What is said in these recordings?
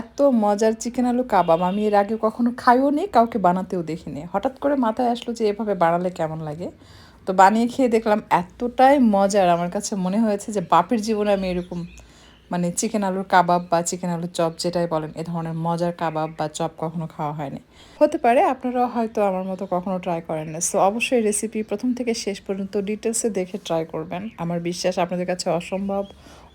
এত মজার চিকেন আলু কাবাব, আমি এর আগে কখনো খাইও নি, কাউকে বানাতেও দেখিনি। হঠাৎ করে মাথায় আসলো যে এভাবে বানালে কেমন লাগে? তো বানিয়ে খেয়ে দেখলাম এতটাই মজার, আমার কাছে মনে হয়েছে যে বাপের জীবনে আমি এরকম মানে চিকেন আলুর কাবাব বা চিকেন আলুর চপ যেটাই বলেন, এ ধরনের মজার কাবাব বা চপ কখনো খাওয়া হয়নি। হতে পারে আপনারাও হয়তো আমার মতো কখনো ট্রাই করেন না। সো অবশ্যই রেসিপি প্রথম থেকে শেষ পর্যন্ত ডিটেলসে দেখে ট্রাই করবেন। আমার বিশ্বাস আপনাদের কাছে অসম্ভব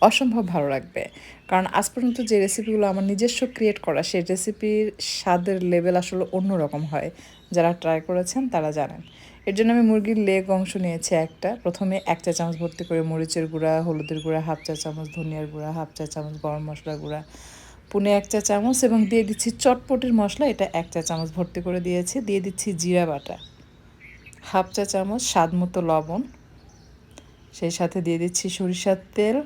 অসম্ভব ভালো লাগবে। কারণ আজ পর্যন্ত যে রেসিপিগুলো আমার নিজস্ব ক্রিয়েট করা, সেই রেসিপির স্বাদের লেভেল আসলে অন্যরকম হয়। যারা ট্রাই করেছেন তারা জানেন। এর জন্য আমি মুরগির লেগ অংশ নিয়েছি একটা। প্রথমে এক চা চামচ ভর্তি করে মরিচের গুঁড়া, হলুদের গুঁড়া, হাফ চা চামচ ধনিয়ার গুঁড়া, হাফ চা চামচ গরম মশলা গুঁড়া, পুনে এক চা চামচ এবং দিয়ে দিচ্ছি চটপটির মশলা। এটা এক চা চামচ ভর্তি করে দিয়েছি। দিয়ে দিচ্ছি জিরা বাটা, হাফ চা চামচ স্বাদ মতো লবণ, সেই সাথে দিয়ে দিচ্ছি সরিষার তেল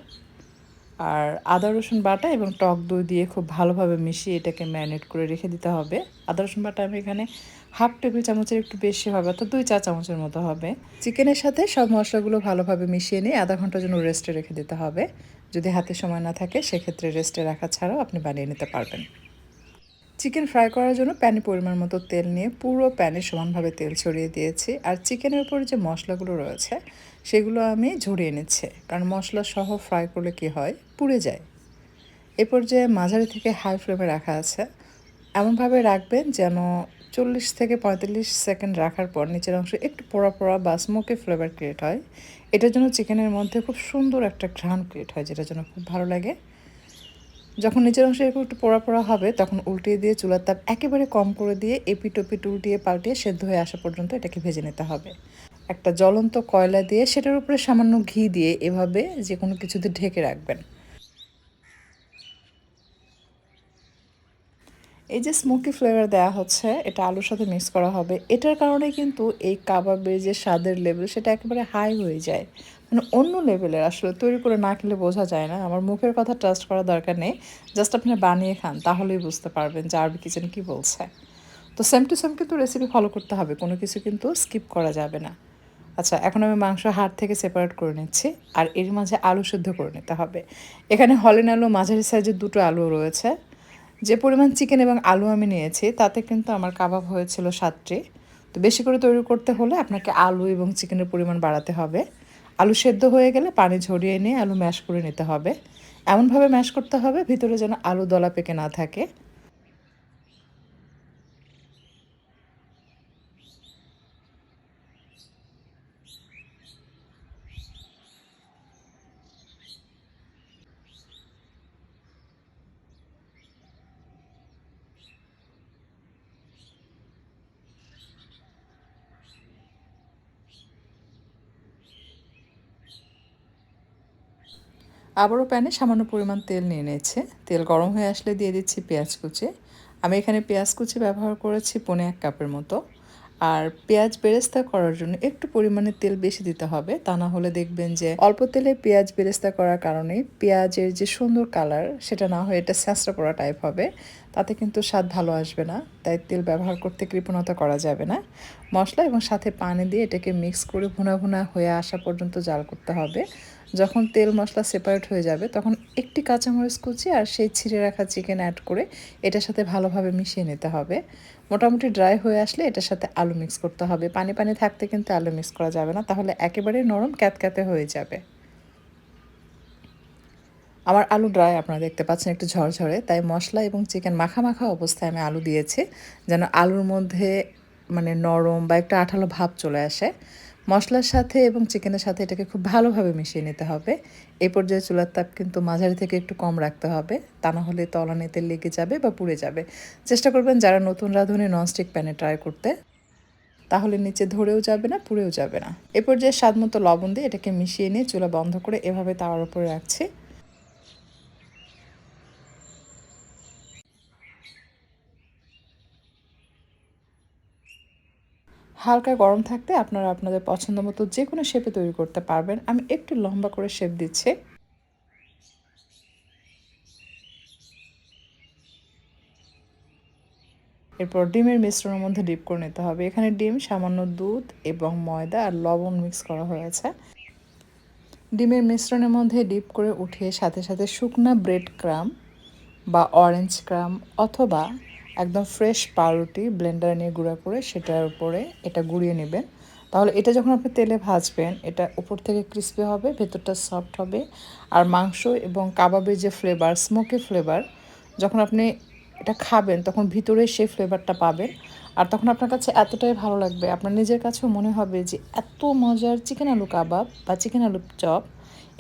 আর আদা, রসুন বাটা এবং টক দই দিয়ে খুব ভালোভাবে মিশিয়ে এটাকে ম্যারিনেট করে রেখে দিতে হবে। আদা, রসুন বাটা আমি এখানে হাফ টেবিল চামচের একটু বেশি হবে, অর্থাৎ দুই চা চামচের মতো হবে। চিকেনের সাথে সব মশলাগুলো ভালোভাবে মিশিয়ে নিয়ে আধা ঘণ্টার জন্য রেস্টে রেখে দিতে হবে। যদি হাতে সময় না থাকে, সেক্ষেত্রে রেস্টে রাখা ছাড়াও আপনি বানিয়ে নিতে পারবেন। চিকেন ফ্রাই করার জন্য প্যানে পরিমাণ মতো তেল নিয়ে পুরো প্যানে সমানভাবে তেল ছড়িয়ে দিয়েছি। আর চিকেনের উপর যে মশলাগুলো রয়েছে, সেগুলো আমি ঝরিয়ে নিচ্ছি। কারণ মশলা সহ ফ্রাই করলে কি হয়? পুড়ে যায়। এ পর্যায়ে মাঝারি থেকে হাই ফ্লেমে রাখা আছে। এমনভাবে রাখবেন যেন চল্লিশ থেকে পঁয়তাল্লিশ সেকেন্ড রাখার পর নিচের অংশ একটু পোড়া পোড়া বা স্মোকি ফ্লেভার ক্রিয়েট হয়। এটার জন্য চিকেনের মধ্যে খুব সুন্দর একটা ঘ্রাণ ক্রিয়েট হয়, যেটার জন্য খুব ভালো লাগে। যখন নিচের অংশ এরকম একটু পোড়া পোড়া হবে, তখন উল্টিয়ে দিয়ে চুলার তাপ একেবারে কম করে দিয়ে এপিট ওপিট উল্টিয়ে পাল্টিয়ে সেদ্ধ হয়ে আসা পর্যন্ত এটাকে ভেজে নিতে হবে। একটা জ্বলন্ত কয়লা দিয়ে সেটার উপরে সামান্য ঘি দিয়ে এভাবে যে কোনো কিছুতে ঢেকে রাখবেন। এই যে স্মোকি ফ্লেভার দেওয়া হচ্ছে, এটা আলুর সাথে মিক্স করা হবে, এটার কারণে কিন্তু এই কাবাবের যে স্বাদের লেভেল সেটা একেবারে হাই হয়ে যায়। মানে অন্য লেভেলের আসলে তৈরি করে না খেলে বোঝা যায় না। আমার মুখের কথা ট্রাস্ট করার দরকার নেই। জাস্ট আপনি বানিয়ে খান, তাহলেই বুঝতে পারবেন যে আরবি কিচেন কী বলছে। তো সেম টু সেম কিন্তু রেসিপি ফলো করতে হবে, কোনো কিছু কিন্তু স্কিপ করা যাবে না। আচ্ছা এখন আমি মাংস হাড় থেকে সেপারেট করে নিচ্ছি, আর এর মাঝে আলু সিদ্ধ করে নিতে হবে। এখানে হলেন আলু, মাঝারি সাইজের দুটো আলু রয়েছে। যে পরিমাণ চিকেন এবং আলু আমি নিয়েছি, তাতে কিন্তু আমার কাবাব হয়েছিল সাতটি। তো বেশি করে তৈরি করতে হলে আপনাকে আলু এবং চিকেনের পরিমাণ বাড়াতে হবে। আলু সেদ্ধ হয়ে গেলে পানি ঝরিয়ে নিয়ে আলু ম্যাশ করে নিতে হবে। এমনভাবে ম্যাশ করতে হবে, ভিতরে যেন আলু দলা পেকে না থাকে। আবারও প্যানে সামান্য পরিমাণ তেল নিয়ে নিয়েছে। তেল গরম হয়ে আসলে দিয়ে দিচ্ছি পেঁয়াজ কুচি। আমি এখানে পেঁয়াজ কুচি ব্যবহার করেছি পনে এক কাপের মতো। আর পেঁয়াজ বেরেস্তা করার জন্য একটু পরিমাণে তেল বেশি দিতে হবে, তা না হলে দেখবেন যে অল্প তেলে পেঁয়াজ বেরেস্তা করার কারণে পেঁয়াজের যে সুন্দর কালার, সেটা না হয়ে এটা স্যাঁচড়া পড়া টাইপ হবে। তাতে কিন্তু স্বাদ ভালো আসবে না, তাই তেল ব্যবহার করতে কৃপণতা করা যাবে না। মশলা এবং সাথে পানি দিয়ে এটাকে মিক্স করে ভুনা ভুনা হয়ে আসা পর্যন্ত জাল করতে হবে। যখন তেল মশলা সেপারেট হয়ে যাবে, তখন একটি কাঁচামরিচ কুচি আর সেই ছিঁড়ে রাখা চিকেন অ্যাড করে এটার সাথে ভালোভাবে মিশিয়ে নিতে হবে। মোটামুটি ড্রাই হয়ে আসলে এটার সাথে আলু মিক্স করতে হবে। পানি পানি থাকতে কিন্তু আলু মিক্স করা যাবে না, তাহলে একেবারে নরম ক্যাতক্যাতে হয়ে যাবে। আমার আলু ড্রাই আপনারা দেখতে পাচ্ছেন একটু ঝরঝরে, তাই মশলা এবং চিকেন মাখা মাখা অবস্থায় আমি আলু দিয়েছি, যেন আলুর মধ্যে মানে নরম বা একটু আঠালো ভাব চলে আসে। মশলার সাথে এবং চিকেনের সাথে এটাকে খুব ভালোভাবে মিশিয়ে নিতে হবে। এই পর্যায়ে চুলার তাপ কিন্তু মাঝারি থেকে একটু কম রাখতে হবে। তা না হলে তলানিতে লেগে যাবে বা পুড়ে যাবে। চেষ্টা করবেন যারা নতুন রাঁধুনি ননস্টিক প্যানে ট্রাই করতে, তাহলে নিচে ধরেও যাবে না, পুড়েও যাবে না। এ পর্যায়ে স্বাদ মতো লবণ দিয়ে এটাকে মিশিয়ে নিয়ে চুলা বন্ধ করে এভাবে তাওয়ার উপরে রাখছি। হালকা গরম থাকতে আপনারা আপনাদের পছন্দ মতো যে কোনো শেপে তৈরি করতে পারবেন। আমি একটু লম্বা করে শেপ দিচ্ছি। এরপর ডিমের মিশ্রণের মধ্যে ডিপ করে নিতে হবে। এখানে ডিম, সামান্য দুধ এবং ময়দা আর লবণ মিক্স করা হয়েছে। ডিমের মিশ্রণের মধ্যে ডিপ করে উঠিয়ে সাথে সাথে শুকনা ব্রেড ক্রাম বা অরেঞ্জ ক্রাম অথবা একদম ফ্রেশ পাউরুটি ব্লেন্ডারে নিয়ে গুঁড়া করে সেটার উপরে এটা গুঁড়িয়ে নেবেন। তাহলে এটা যখন আপনি তেলে ভাজবেন, এটা উপর থেকে ক্রিস্পি হবে, ভেতরটা সফট হবে। আর মাংস এবং কাবাবের যে ফ্লেভার স্মোকি ফ্লেভার যখন আপনি এটা খাবেন, তখন ভিতরে সেই ফ্লেভারটা পাবেন। আর তখন আপনার কাছে এতটাই ভালো লাগবে, আপনার নিজের কাছেও মনে হবে যে এত মজার চিকেন আলু কাবাব বা চিকেন আলু চপ,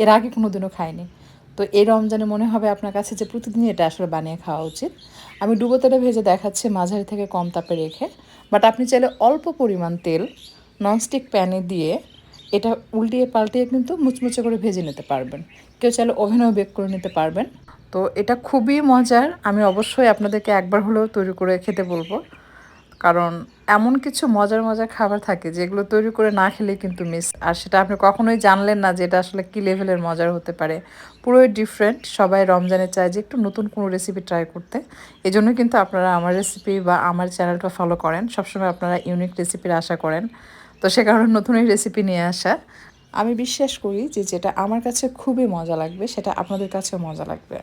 এর আগে কোনো দিনও খাইনি। তো এই রমজানে মনে হবে আপনার কাছে যে প্রতিদিন এটা আসলে বানিয়ে খাওয়া উচিত। আমি ডুবো তেলে ভেজে দেখাচ্ছি, মাঝারি থেকে কম তাপে রেখে। বাট আপনি চাইলে অল্প পরিমাণ তেল ননস্টিক প্যানে দিয়ে এটা উল্টিয়ে পাল্টিয়ে কিন্তু মুচমুচে করে ভেজে নিতে পারবেন। কেউ চাইলে ওভেনেও বেক করে নিতে পারবেন। তো এটা খুবই মজার। আমি অবশ্যই আপনাদেরকে একবার হলেও তৈরি করে খেতে বলব। কারণ এমন কিছু মজার মজার খাবার থাকে যেগুলো তৈরি করে না খেলে কিন্তু মিস আর সেটা আপনি কখনোই জানলেন না যে এটা আসলে কী লেভেলের মজার হতে পারে। পুরোই ডিফারেন্ট সবাই রমজানে চায় যে একটু নতুন কোনো রেসিপি ট্রাই করতে। এই কিন্তু আপনারা আমার রেসিপি বা আমার চ্যানেলটা ফলো করেন। সবসময় আপনারা ইউনিক রেসিপির আশা করেন। তো সে কারণে নতুন এই রেসিপি নিয়ে আসা। আমি বিশ্বাস করি যে যেটা আমার কাছে খুবই মজা লাগবে, সেটা আপনাদের কাছেও মজা লাগবে।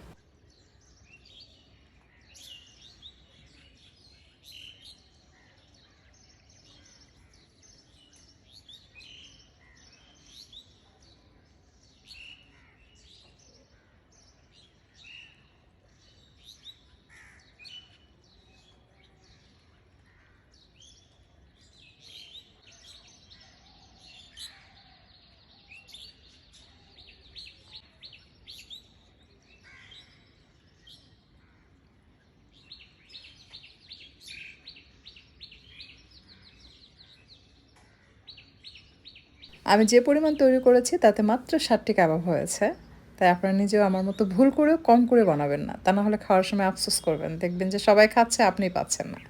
আমি যে পরিমাণ তৈরি করেছি, তাতে মাত্র ষাটটি কাবাব হয়েছে। তাই আপনারা নিজেও আমার মতো ভুল করেও কম করে বানাবেন না। তা না হলে খাওয়ার সময় আফসোস করবেন। দেখবেন যে সবাই খাচ্ছে আপনি পাচ্ছেন না।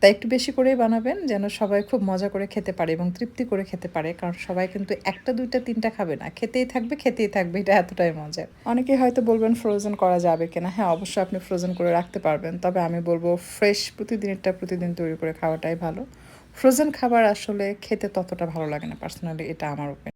তাই একটু বেশি করেই বানাবেন, যেন সবাই খুব মজা করে খেতে পারে এবং তৃপ্তি করে খেতে পারে। কারণ সবাই কিন্তু একটা, দুইটা, তিনটা খাবে না। খেতেই থাকবে খেতেই থাকবে, এটা এতটাই মজার। অনেকেই হয়তো বলবেন ফ্রোজেন করা যাবে কিনা। হ্যাঁ অবশ্যই আপনি ফ্রোজেন করে রাখতে পারবেন। তবে আমি বলব ফ্রেশ প্রতিদিনেরটা প্রতিদিন তৈরি করে খাওয়াটাই ভালো। ফ্রোজেন খাবার আসলে খেতে ততটা ভালো লাগে না পার্সোনালি এটা আমার ওপেন